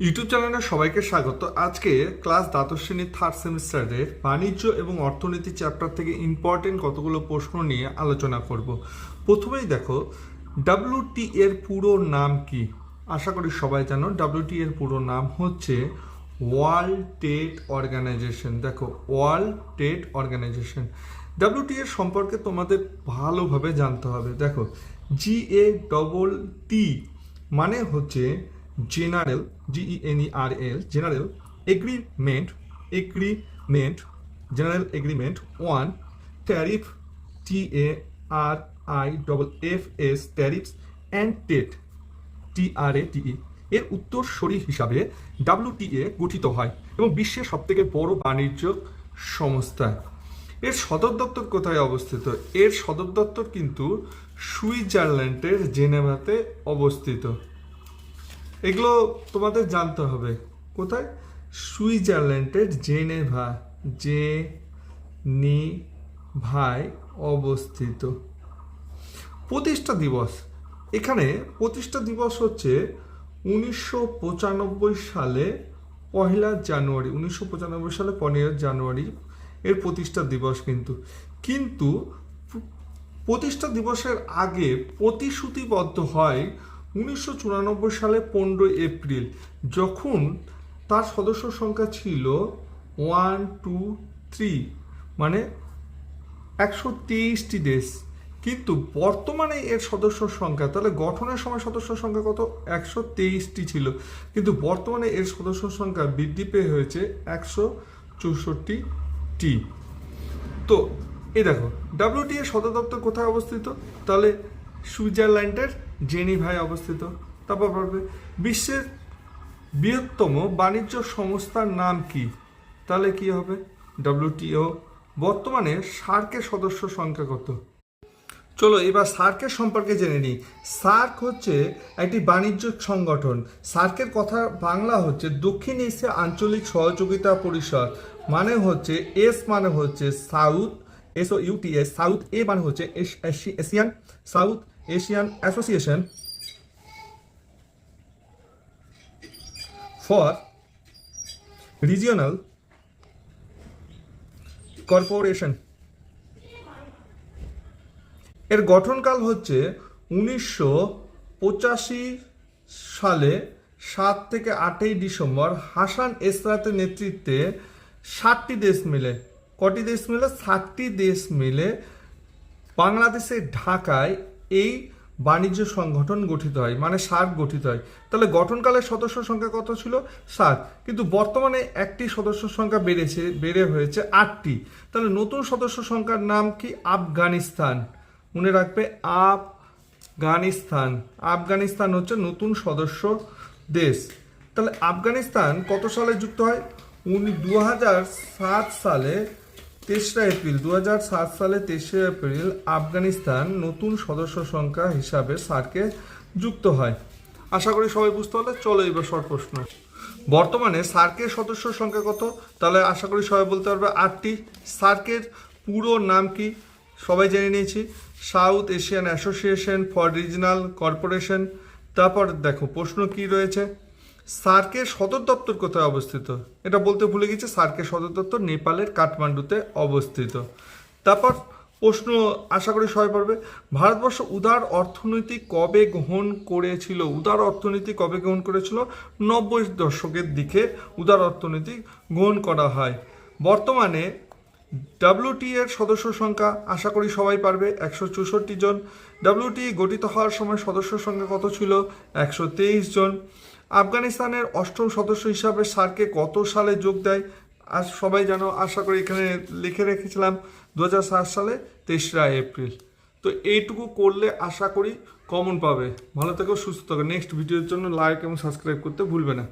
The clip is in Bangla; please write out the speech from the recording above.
ইউটিউব চ্যানেলে সবাইকে স্বাগত। আজকে ক্লাস দ্বাদশ শ্রেণির থার্ড সেমিস্টারের বাণিজ্য এবং অর্থনীতি চ্যাপ্টার থেকে ইম্পর্টেন্ট কতগুলো প্রশ্ন নিয়ে আলোচনা করব। প্রথমেই দেখো ডাব্লিউটি এর পুরো নাম কি? আশা করি সবাই জানো ডাব্লিউটি এর পুরো নাম হচ্ছে ওয়ার্ল্ড ট্রেড অর্গানাইজেশন দেখো world trade organization W T এর সম্পর্কে তোমাদের ভালোভাবে জানতে হবে। দেখো জি এ ডবল টি মানে হচ্ছে general GENE R L general agreement agreement general agreement on tariff T A R I double F S tariffs and TET TRA TE এর উত্তরসূরি হিসাবে ডাব্লিউটিএ গঠিত হয় এবং বিশ্বের সবথেকে বড় বাণিজ্য সংস্থা। এর সদর দপ্তর কোথায় অবস্থিত? এর সদর দপ্তর কিন্তু সুইজারল্যান্ডের জেনেভাতে অবস্থিত। এগুলো তোমাদের জানতে হবে। কোথায়? সুইজারল্যান্ডের জেনেভা জে নি ভাই অবস্থিত। প্রতিষ্ঠা দিবস। এখানে প্রতিষ্ঠা দিবস হচ্ছে উনিশশো পঁচানব্বই সালে পহেলা জানুয়ারি, উনিশশো পঁচানব্বই সালে পনেরো জানুয়ারি এর প্রতিষ্ঠা দিবস কিন্তু। কিন্তু প্রতিষ্ঠা দিবসের আগে প্রতিশ্রুতিবদ্ধ হয় উনিশশো চুরানব্বই সালে পনেরোই এপ্রিল, যখন তার সদস্য সংখ্যা ছিল ওয়ান টু থ্রি মানে একশো তেইশটি দেশ। কিন্তু বর্তমানে এর সদস্য সংখ্যা, তাহলে গঠনের সময় সদস্য সংখ্যা কত? একশো তেইশটি ছিল। কিন্তু বর্তমানে এর সদস্য সংখ্যা বৃদ্ধি পেয়ে হয়েছে একশো চৌষট্টি টি তো, এই দেখো ডাব্লিউটি এর সদর দপ্তর কোথায় অবস্থিত? তাহলে সুইজারল্যান্ডের জেনিভায় অবস্থিত। তারপর পারবে বিশ্বের বৃহত্তম বাণিজ্য সংস্থার নাম কি? তাহলে কি হবে? ডাব্লিউটিও বর্তমানে সার্কের সদস্য সংখ্যা কত? চলো এবার সার্কের সম্পর্কে জেনে নিই। সার্ক হচ্ছে একটি বাণিজ্য সংগঠন। সার্কের কথা বাংলা হচ্ছে দক্ষিণ এশিয়া আঞ্চলিক সহযোগিতা পরিষদ। মানে হচ্ছে এস মানে হচ্ছে south S O UTS south A মানে হচ্ছে Asian, south Asian association for regional corporation এর গঠনকাল হচ্ছে উনিশশো পঁচাশি সালে সাত থেকে আটই ডিসেম্বর হাসান এসরাতের নেতৃত্বে ষাটটি দেশ মিলে। কটি দেশ মিলে? ষাটটি দেশ মিলে বাংলাদেশের ঢাকায় এই বাণিজ্য সংগঠন গঠিত হয় মানে সার্ক গঠিত হয়। তাহলে গঠনকালের সদস্য সংখ্যা কত ছিল? সাত। কিন্তু বর্তমানে একটি সদস্য সংখ্যা বেড়েছে, বেড়ে হয়েছে আটটি। তাহলে নতুন সদস্য সংখ্যার নাম কি? আফগানিস্তান। মনে রাখবে, আফগানিস্তান। আফগানিস্তান হচ্ছে নতুন সদস্য দেশ। তাহলে আফগানিস্তান কত সালে যুক্ত হয়? উনি দু সালে তেসরা এপ্রিল দু সালে তেসরা এপ্রিল আফগানিস্তান নতুন সদস্য সংখ্যা হিসাবে সার্কে যুক্ত হয়। আশা করি সবাই বুঝতে পারলে, চলো এবার শর্ট প্রশ্ন। বর্তমানে সার্কের সদস্য সংখ্যা কত? তাহলে আশা করি সবাই বলতে পারবে আটটি। সার্কের পুরো নাম কি? সবাই জেনে নিয়েছি। South Asian association for regional corporation. তারপর দেখো, প্রশ্ন কি রয়েছে? সার্কের সদর দপ্তর কোথায় অবস্থিত? এটা বলতে ভুলে গেছি সার্কের সদর দপ্তর নেপালের কাঠমান্ডুতে অবস্থিত। তারপর প্রশ্ন আশা করি সবাই পারবে, ভারতবর্ষ উদার অর্থনীতি কবে গ্রহণ করেছিল? উদার অর্থনীতি কবে গ্রহণ করেছিল? নব্বই দশকের দিকে উদার অর্থনীতি গ্রহণ করা হয়। বর্তমানে ডাব্লিউটি এর সদস্য সংখ্যা আশা করি সবাই পারবে, একশো চৌষট্টি জন। ডাব্লিউটি গঠিত হওয়ার সময় সদস্য সংখ্যা কত ছিল? একশো তেইশ জন। আফগানিস্তানের অষ্টম সদস্য হিসাবে সার্কে কত সালে যোগ দেয়? আর সবাই জানো আশা করি এখানে লিখে রেখেছিলাম দু হাজার সাত সালে তেসরা এপ্রিল। তো এইটুকু করলে আশা করি কমন পাবে। ভালো থেকো, সুস্থ থাকো। নেক্সট ভিডিওর জন্য লাইক এবং সাবস্ক্রাইব করতে ভুলবে না।